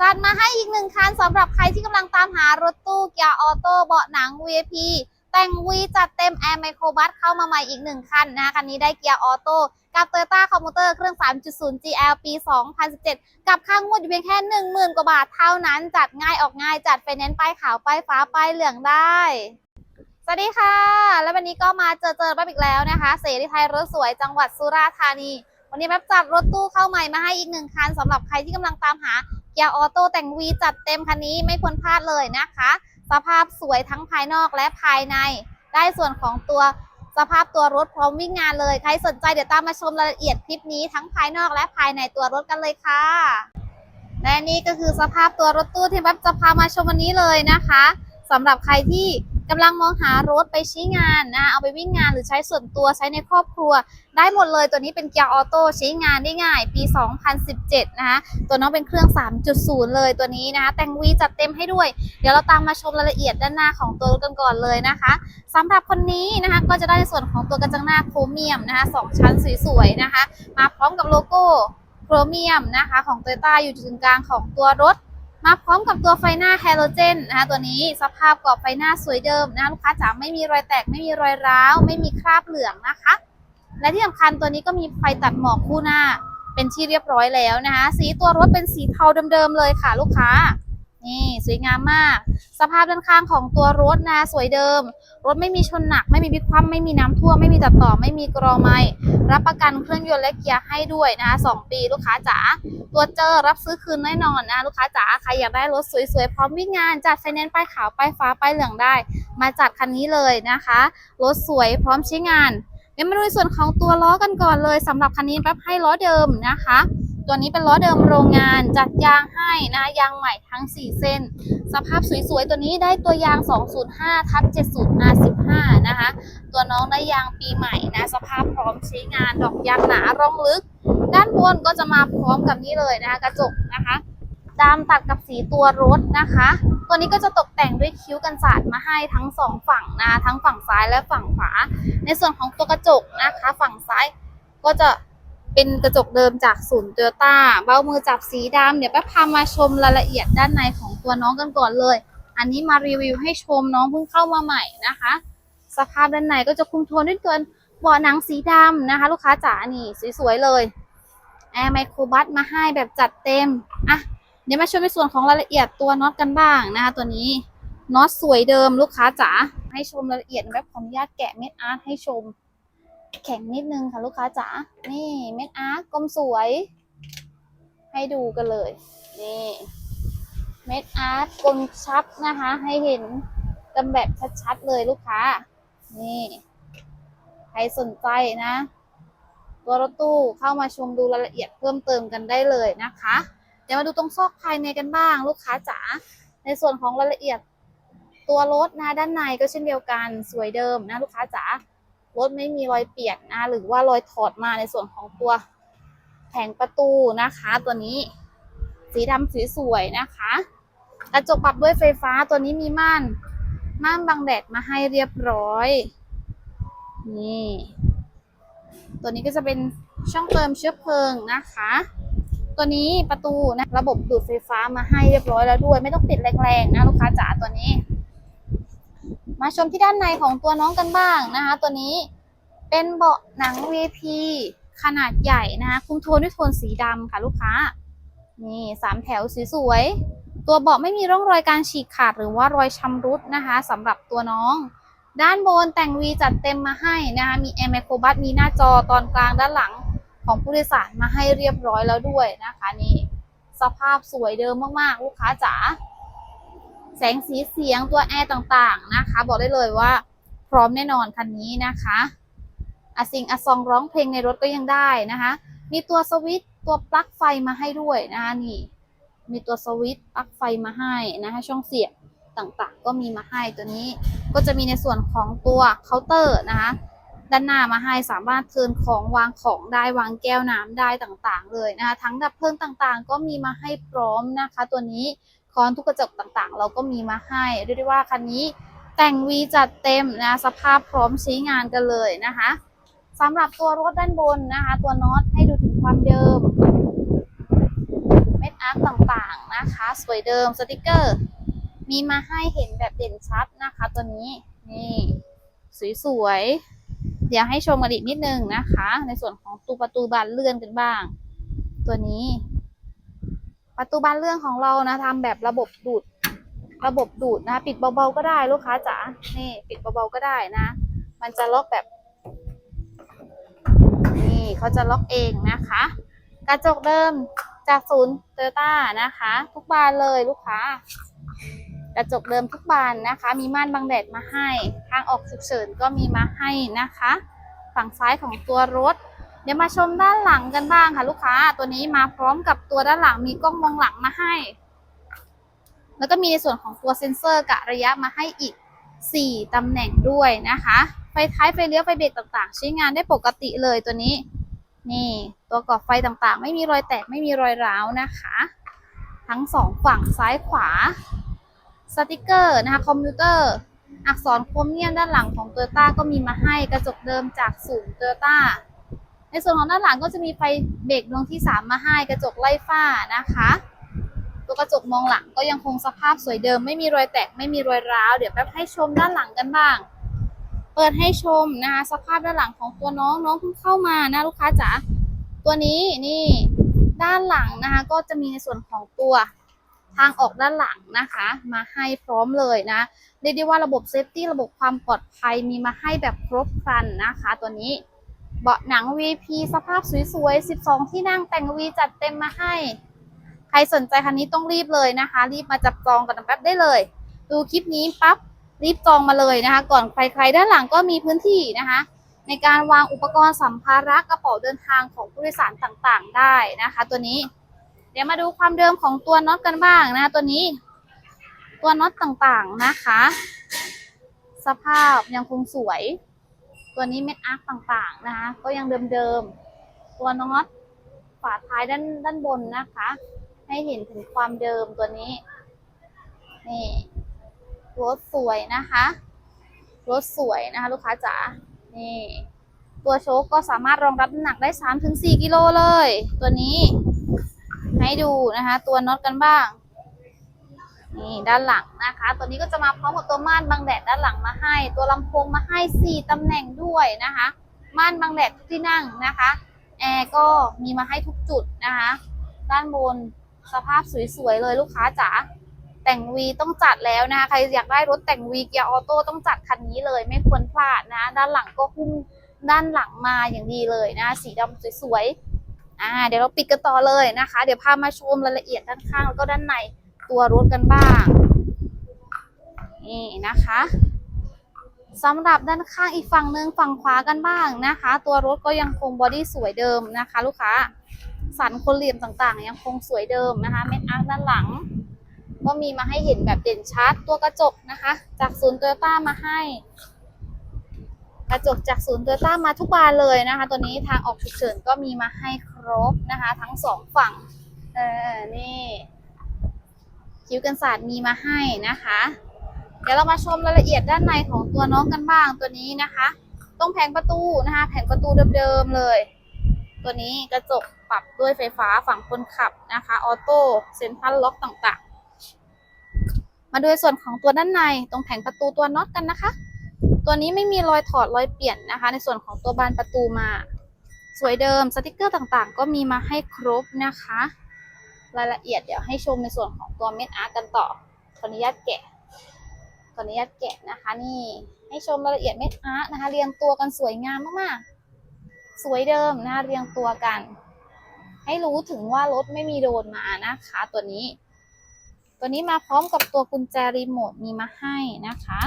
จัดมาให้อีกหนึ่งคันสำหรับใครที่กำลังตามหารถตู้เกียร์ออโต้เบาะหนัง VIP แต่งวีจัดเต็ม Air Micro Bus เข้ามาใหม่อีกหนึ่งคันนะคะคันนี้ได้เกียร์ออโต้กับ Toyota Commuter เครื่อง 3.0 GL ปี 2017 กับค่างวดอยู่เพียงแค่ 10,000 กว่าบาทเท่านั้น จัดง่ายออกง่ายจัดไฟแนนซ์ป้ายขาวป้ายฟ้าป้ายเหลืองได้สวัสดีค่ะ แล้ววันนี้ก็มาเจอเจอแป๊บอีกแล้วนะคะ เสรีไทยรถสวยจังหวัดสุราษฎร์ธานี วันนี้แป๊บจัดรถตู้เข้าใหม่มาให้อีกหนึ่งคันสำหรับใครที่กำลังตามหา เกียร์ออโต้แต่งวีจัดเต็มคันนี้ไม่ควรพลาดเลยนะคะ สภาพสวยทั้งภายนอกและภายใน ได้ส่วนของตัวสภาพตัวรถพร้อมวิ่งงานเลย ใครสนใจเดี๋ยวตามมาชมรายละเอียดคลิปนี้ทั้งภายนอกและภายในตัวรถกันเลยค่ะ และนี่ก็คือสภาพตัวรถตู้ที่แป๊บจะพามาชมวันนี้เลยนะคะสำหรับใครที่ กำลังมองหารถไปใช้งานนะเอาไปวิ่งงานหรือใช้ส่วนตัวใช้ในครอบครัว ได้หมดเลยตัวนี้เป็นเกียร์ออโต้ใช้งานได้ง่าย ปี 2017 นะคะตัวน้องเป็นเครื่อง 3.0 เลยตัวนี้นะคะแต่งวีจัดเต็มให้ด้วย เดี๋ยวเราตามมาชมรายละเอียดด้านหน้าของตัวรถกันก่อนเลยนะคะสำหรับคนนี้นะคะก็จะได้ในส่วนของตัวกระจังหน้าโครเมียมนะคะสองชั้นสวยๆนะคะ มาพร้อมกับโลโก้โครเมียมนะคะของ t o y ต้าอยู่จุดกลางของตัวรถ มาพร้อมกับตัวไฟหน้าแฮโลเจนนะคะตัวนี้สภาพกรอบไฟหน้าสวยเดิมนะลูกค้าจ๋าไม่มีรอยแตกไม่มีรอยร้าว ไม่มีคราบเหลืองนะคะ และที่สำคัญตัวนี้ก็มีไฟตัดหมอกคู่หน้าเป็นที่เรียบร้อยแล้วนะคะ สีตัวรถเป็นสีเทาเดิมๆเลยค่ะลูกค้า นี่สวยงามมาก สภาพด้านข้างของตัวรถนะสวยเดิม รถไม่มีชนหนัก ไม่มีพลิกคว่ำไม่มีน้ำท่วมไม่มีตัดต่อ ไม่มีกรอไม้รับประกันเครื่องยนต์และเกียร์ให้ด้วยนะคะสองปีลูกค้าจ๋าตัวเจอรับซื้อคืนแน่นอนนะลูกค้าจ๋าใครอยากได้รถสวยๆพร้อมวิ่งงานจัดไฟแนนซ์ป้ายขาวป้ายฟ้าป้ายเหลืองได้ มาจัดคันนี้เลยนะคะรถสวยพร้อมใช้งานเดี๋ยวมาดูในส่วนของตัวล้อกันก่อนเลยสำหรับคันนี้แป๊บให้ล้อเดิมนะคะ ตัวนี้เป็นล้อเดิมโรงงานจัดยางให้นะยางใหม่ทั้ง 4 เส้น สภาพสวยๆ ตัวนี้ได้ตัวยาง 205ทับ70 R15 นะคะ ตัวน้องได้ยางปีใหม่นะ สภาพพร้อมใช้งานดอกยางหนาร่องลึก ด้านบนก็จะมาพร้อมกับนี่เลยนะคะ กระจกนะคะดำตัดกับสีตัวรถนะคะ ตัวนี้ก็จะตกแต่งด้วยคิ้วกันสาดมาให้ทั้งสองฝั่งนะทั้งฝั่งซ้ายและฝั่งขวา ในส่วนของตัวกระจกนะคะ ฝั่งซ้ายก็จะ เป็นกระจกเดิมจากศูนย์โตโยต้าเบ้ามือจับสีดำเดี๋ยวแป๊บพามาชมรายละเอียดด้านในของตัวน้องกันก่อนเลย อันนี้มารีวิวให้ชมน้องเพิ่งเข้ามาใหม่นะคะ สภาพด้านในก็จะคุมโทนด้วยตัวเบาะหนังสีดำนะคะ ลูกค้าจ๋านี่สวยๆเลยแอร์ไมโครบัสมาให้แบบจัดเต็มอะเดี๋ยวมาชมในส่วนของรายละเอียดตัวน็อตกันบ้างนะคะ ตัวนี้น็อตสวยเดิมลูกค้าจ๋าให้ชมรายละเอียดแบบขออนุญาตแกะเม็ดอาร์ตให้ชม แข็งนิดนึงค่ะลูกค้าจ๋า นี่เม็ดอาร์กลมสวย ให้ดูกันเลย นี่ เม็ดอาร์ตกลมชัดนะคะ ให้เห็นกันแบบชัดๆเลยลูกค้า นี่ ใครสนใจนะ ตัวรถตู้เข้ามาชมดูรายละเอียดเพิ่มเติมกันได้เลยนะคะ เดี๋ยวมาดูตรงซอกภายในกันบ้าง ลูกค้าจ๋า ในส่วนของรายละเอียดตัวรถนะด้านในก็เช่นเดียวกันสวยเดิมนะลูกค้าจ๋า รถไม่มีรอยเปียนนะหรือว่ารอยถอดมาในส่วนของตัวแผงประตูนะคะ ตัวนี้ สีดำสีสวยนะคะกระจกปรับด้วยไฟฟ้าตัวนี้มีม่านม่านบังแดดมาให้เรียบร้อย นี่ ตัวนี้ก็จะเป็นช่องเติมเชื้อเพลิงนะคะ ตัวนี้ประตูนะระบบดูดไฟฟ้ามาให้เรียบร้อยแล้วด้วย ไม่ต้องปิดแรงๆนะลูกค้าจ๋าตัวนี้ มาชมที่ด้านในของตัวน้องกันบ้างนะคะ ตัวนี้เป็นเบาะหนัง VP ขนาดใหญ่นะคะคุมโทนด้วยโทนสีดำค่ะลูกค้า นี่สามแถวสสวยๆตัวเบาะไม่มีร่องรอยการฉีกขาดหรือว่ารอยชำรุดนะคะสำหรับตัวน้อง ด้านบนแต่งวีจัดเต็มมาให้นะคะมีแอร์ไมโครบัสมีหน้าจอตอนกลางด้านหลังของผู้โดยสารมาให้เรียบร้อยแล้วด้วยนะคะนี่สภาพสวยเดิมมากๆ ลูกค้าจ๋า แสงสีเสียงตัวแอร์ต่างๆนะคะ บอกได้เลยว่าพร้อมแน่นอนคันนี้นะคะอาซิงอาซองร้องเพลงในรถก็ยังได้นะคะ มีตัวสวิตตัวปลั๊กไฟมาให้ด้วยนะคะนี่มีตัวสวิตปลั๊กไฟมาให้นะคะช่องเสียบต่างๆ ก็มีมาให้ตัวนี้ก็จะมีในส่วนของตัวเคาน์เตอร์นะคะด้านหน้ามาให้สามารถเทินของวางของได้วางแก้วน้ำได้ต่างๆ เลยนะคะทั้งดับเพลิงต่างๆ ก็มีมาให้พร้อมนะคะ ตัวนี้ คอนทุกกระจกต่างๆ เราก็มีมาให้เรียกได้ว่าคันนี้แต่งวีจัดเต็มนะสภาพพร้อมใช้งานกันเลยนะคะสำหรับตัวรถด้านบนนะคะ ตัวน็อตให้ดูถึงความเดิม เม็ดอาร์ตต่างๆนะคะ สวยเดิมสติกเกอร์ มีมาให้เห็นแบบเด่นชัดนะคะ ตัวนี้นี่สวยๆเดี๋ยวให้ชมกันอีกนิดนึงนะคะ ในส่วนของตูประตูบานเลื่อนกันบ้าง ตัวนี้ ประตูบานเลื่อนของเรานะทำแบบระบบดูด ระบบดูดนะ ปิดเบาๆก็ได้ลูกค้าจ๋านี่ ปิดเบาๆก็ได้นะ มันจะล็อกแบบ นี่เขาจะล็อกเองนะคะ กระจกเดิมจากศูนย์โตโยต้านะคะ ทุกบานเลยลูกค้ากระจกเดิมทุกบานนะคะ มีม่านบังแดดมาให้ ทางออกฉุกเฉินก็มีมาให้นะคะ ฝั่งซ้ายของตัวรถ เดี๋ยวมาชมด้านหลังกันบ้างค่ะ ลูกค้า ตัวนี้มาพร้อมกับตัวด้านหลังมีกล้องมองหลังมาให้ แล้วก็มีในส่วนของตัวเซ็นเซอร์กะระยะมาให้อีก 4ตำแหน่งด้วยนะคะ ไฟท้ายไฟเลี้ยวไฟเบรกต่างๆ ใช้งานได้ปกติเลยตัวนี้ นี่ตัวกรอบไฟต่างๆ ไม่มีรอยแตกไม่มีรอยร้าวนะคะ ทั้งสองฝั่งซ้ายขวา สติกเกอร์นะคะคอมพิวเตอร์อักษรโครเมียมด้านหลังของ t o y ยต้าก็มีมาให้กระจกเดิมจากศูนย์ t o y ยต้ใน ส่วนของด้านหลังก็จะมีไฟเบรกดวงที่ 3 มาให้กระจกไล่ฝ้านะคะตัวกระจกมองหลังก็ยังคงสภาพสวยเดิม ไม่มีรอยแตกไม่มีรอยร้าวเดี๋ยวแป๊บให้ชมด้านหลังกันบ้าง เปิดให้ชมนะคะสภาพด้านหลังของตัวน้องน้องเพิ่งเข้ามานะลูกค้าจ๋าตัวนี้นี่ด้านหลังนะคะก็จะมีในส่วนของตัวทางออกด้านหลังนะคะ มาให้พร้อมเลยนะเรียกได้ว่าระบบเซฟตี้ระบบความปลอดภัยมีมาให้แบบครบครันนะคะ ตัวนี้ เบาะหนัง VP สภาพสวยๆ 12 ที่นั่งแต่ง V จัดเต็มมาให้ ใครสนใจคันนี้ต้องรีบเลยนะคะ รีบมาจับจองกันแป๊บได้เลย ดูคลิปนี้ปั๊บรีบจองมาเลยนะคะ ก่อนใครๆด้านหลังก็มีพื้นที่นะคะ ในการวางอุปกรณ์สัมภาระกระเป๋าเดินทางของผู้โดยสารต่างๆ ได้นะคะ ตัวนี้ เดี๋ยวมาดูความเดิมของตัวน็อตกันบ้างนะคะตัวนี้ ตัวน็อตต่างๆนะคะ สภาพยังคงสวย ตัวนี้เม็ดอาร์คต่างๆนะคะ ก็ยังเดิมๆ ตัวน็อตฝาท้ายด้านด้านบนนะคะ ให้เห็นถึงความเดิมตัวนี้ นี่รถสวยนะคะรถสวยนะคะ ลูกค้าจ๋า นี่ ตัวโชคก็สามารถรองรับน้ำหนักได้ 3-4 กิโลเลย ตัวนี้ ให้ดูนะคะ ตัวน็อตกันบ้าง นี่ด้านหลังนะคะ ตัวนี้ก็จะมาพร้อมกับตัวม่านบังแดดด้านหลังมาให้ ตัวลำโพงมาให้ 4ตำแหน่งด้วยนะคะ ม่านบังแดดทุกที่นั่งนะคะแอร์ก็มีมาให้ทุกจุดนะคะ ด้านบนสภาพสวยๆเลยลูกค้าจ๋าแต่งวีต้องจัดแล้วนะคะใครอยากได้รถแต่งวีเกียร์ออโต้ต้องจัดคันนี้เลยไม่ควรพลาดนะ ด้านหลังก็หุ้มด้านหลังมาอย่างดีเลยนะ สีดำสวยๆอ่าเดี๋ยวเราปิดกันต่อเลยนะคะ เดี๋ยวพามาชมรายละเอียดด้านข้างแล้วก็ด้านใน ตัวรถกันบ้าง นี่นะคะสำหรับด้านข้างอีกฝั่งหนึ่งฝั่งขวากันบ้างนะคะ ตัวรถก็ยังคงบอดี้สวยเดิมนะคะ ลูกค้าสันคนเหลี่ยมต่างๆ ยังคงสวยเดิมนะคะเม็ดอาร์คด้านหลัง ก็มีมาให้เห็นแบบเด่นชัดตัวกระจกนะคะ จากศูนย์โตโยต้ามาให้ กระจกจากศูนย์โตโยต้ามาทุกบานเลยนะคะ ตัวนี้ทางออกฉุกเฉินก็มีมาให้ครบนะคะ ทั้งสองฝั่งเออนี่ คิ้วกันศาสตร์มีมาให้นะคะ เดี๋ยวเรามาชมรายละเอียดด้านในของตัวน้องกันบ้างตัวนี้นะคะตรงแผงประตูนะคะ แผงประตูเดิมๆเลย ตัวนี้กระจกปรับด้วยไฟฟ้าฝั่งคนขับนะคะ ออโต้เซ็นทรัลล็อกต่างๆ มาดูในส่วนของตัวด้านในตรงแผงประตูตัวน็อตกันนะคะ ตัวนี้ไม่มีรอยถอดรอยเปลี่ยนนะคะ ในส่วนของตัวบานประตูมา สวยเดิมสติกเกอร์ต่างๆ ก็มีมาให้ครบนะคะ รายละเอียดเดี๋ยวให้ชมในส่วนของตัวเม็ดอาร์กันต่อขออนุญาตแกะขออนุญาตแกะนะคะ นี่ให้ชมรายละเอียดเม็ดอาร์ตนะคะเรียงตัวกันสวยงามมากๆ สวยเดิมนะคะเรียงตัวกัน ให้รู้ถึงว่ารถไม่มีโดนมานะคะตัวนี้ ตัวนี้มาพร้อมกับตัวกุญแจรีโมทมีมาให้นะคะ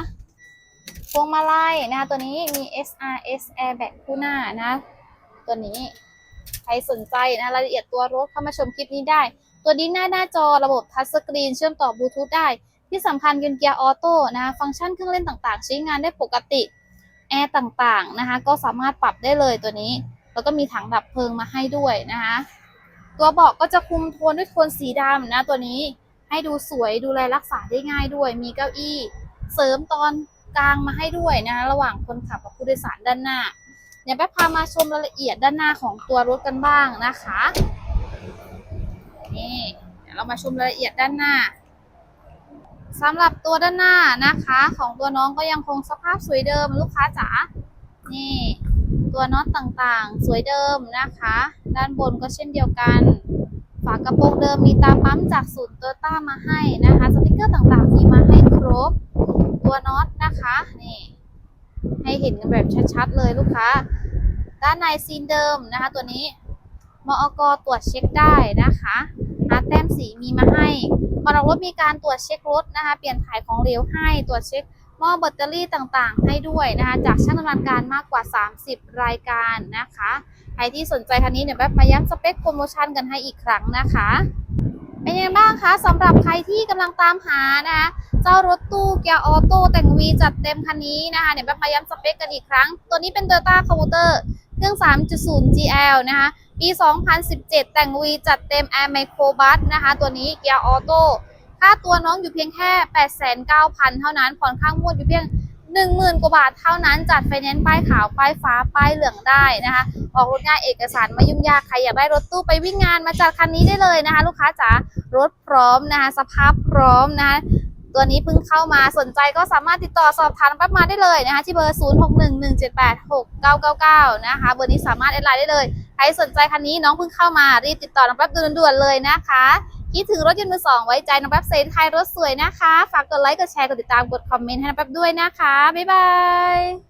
พวงมาลัยนะคะตัวนี้มี SRS airbag คู่หน้านะ ตัวนี้ใครสนใจนะรายละเอียดตัวรถเข้ามาชมคลิปนี้ได้ ตัวนี้หน้าหน้าจอระบบทัชสกรีนเชื่อมต่อบลูทูธได้ ที่สำคัญเป็นเกียร์ออโต้นะคะฟังก์ชันเครื่องเล่นต่างๆ ใช้งานได้ปกติแอร์ต่างๆนะคะก็สามารถปรับได้เลยตัวนี้ แล้วก็มีถังดับเพลิงมาให้ด้วยนะคะตัวเบาะก็จะคุมโทนด้วยโทนสีดำนะตัวนี้ให้ดูสวยดูแลรักษาได้ง่ายด้วย มีเก้าอี้ เสริมตอนกลางมาให้ด้วยนะคะระหว่างคนขับกับผู้โดยสารด้านหน้า เดี๋ยวแป๊บพามาชมรายละเอียดด้านหน้าของตัวรถกันบ้างนะคะ นี่เรามาชมรายละเอียดด้านหน้าสำหรับตัวด้านหน้านะคะ ของตัวน้องก็ยังคงสภาพสวยเดิมลูกค้าจ๋านี่ตัวน็อตต่างๆ สวยเดิมนะคะ ด้านบนก็เช่นเดียวกัน ฝากระโปรงเดิมมีตาปั๊มจากศูนย์โตโยต้ามาให้นะคะสติกเกอร์ต่างๆมีมาให้ครบ ตัวน็อตนะคะนี่ให้เห็นกันแบบชัดๆเลยลูกค้า ด้านในซีนเดิมนะคะ ตัวนี้ มอกตรวจเช็คได้นะคะหาแต้มสีมีมาให้มาเรรถมีการตรวจเช็ครถนะคะ เปลี่ยนถ่ายของเหลวให้ตรวจเช็คหม้อแบตเตอรี่ต่างๆ ให้ด้วยนะคะ จากช่างดำเนินการมากกว่า 30 รายการนะคะใครที่สนใจคันนี้เดี๋ยวแบบมาย้ำสเปคโปรโมชั่นกันให้อีกครั้งนะคะเป็นยังไงบ้างคะสำหรับใครที่กำลังตามหานะคะเจ้ารถตู้เกียร์ออโต้แต่งวีจัดเต็มคันนี้นะคะเดี๋ยวแบบมาย้ำสเปคกันอีกครั้ง ตัวนี้เป็น Toyota c o m m u t e r เครื่อง 3.0 GL นะคะ ปี 2017 แต่งวีจัดเต็ม Air Micro Bus นะคะ ตัวนี้เกียร์ออโต้ค่าตัวน้องอยู่เพียงแค่ 8,900 เท่านั้นผ่อนข้างงวดอยู่เพียง 10,000 กว่าบาทเท่านั้น จัดไฟแนนซ์ป้ายขาว ป้ายฟ้า ป้ายเหลืองได้นะคะ ออกรถง่ายเอกสารไม่ยุ่งยากใครอยากได้รถตู้ไปวิ่งงานมาจัดคันนี้ได้เลยนะคะ ลูกค้าจ๋ารถพร้อมนะคะสภาพพร้อมนะคะตัวนี้เพิ่งเข้ามาสนใจก็สามารถติดต่อสอบถามปั๊บมาได้เลยนะคะที่เบอร์ 0611786999 นะคะเบอร์นี้สามารถแอดไลน์ได้เลย ครสนใจคันนี้น้องเพิ่งเข้ามารีบติดต่อน้องแป๊บด่วนๆเลยนะคะคิดถึงรถยนต์มือสองไว้ใจน้องแป๊บเซนไทยรถสวยนะคะ ฝากกดไลค์กดแชร์กดติดตามกดคอมเมนต์ให้น้องแป๊บด้วยนะคะ บ๊ายบาย